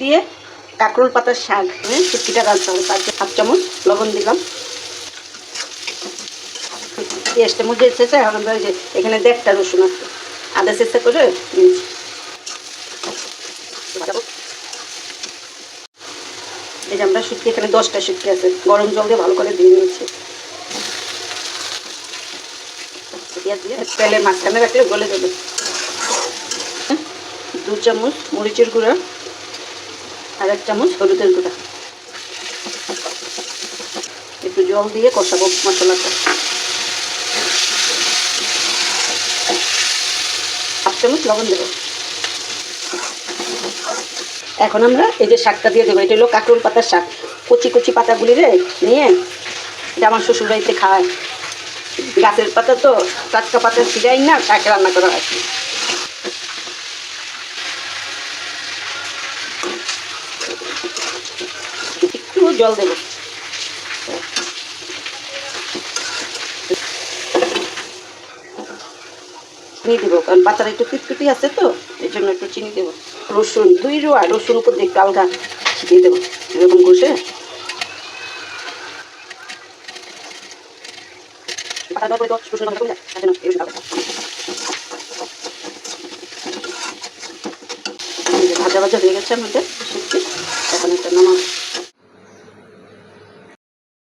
দিয়ে কাঁকরোল পাতার শাক হ্যাঁ শুটকিটা রাখতে হবে, তার হাফ চামচ লবণ দিলাম। পেঁয়াজটা মধ্যে এসেছে, এখন যে এখানে দেড়টা রসুন আছে আদা চেষ্টা করে দিয়েছি এই যে আমরা শুটকি এখানে দশটা শুটকি আছে, গরম জল দিয়ে ভালো করে দিয়ে নিয়েছি। তেলে মাঝখানে রাখলে গলে যাবে। দু চামচ মরিচের গুঁড়া। আর এক চামচ হলুদের গুঁড়া। একটু জল দিয়ে কষাবো মশলাটা। হাফ চামচ লবণ দেবো। এখন আমরা এই যে শাকটা দিয়ে দেবো, এটা হলো কাঁকরোল পাতার শাক। কচি কচি পাতাগুলি রে, নিয়ে এটা আমার শ্বশুর বাড়িতে খাওয়ায় গাছের পাতা তো, টাটকা পাতা ছিঁড়াই না, শাক রান্না করা হয়। একটু জল দেবো। চিনি দেবো, কারণ পাতাটা একটু পিটপিটি আছে তো, এই জন্য একটু চিনি দেবো। রসুন, দুই রোয়া রসুন উপর দিয়ে আলগা দিয়ে দেবো, এরকম ঘষে রসুন গন্ধ কমে যায়, তার জন্য এই রসুনটা দেবো। এই যে ভাজা ভাজা হয়ে গেছে আমাদের সবজি এখন একটা নামাবো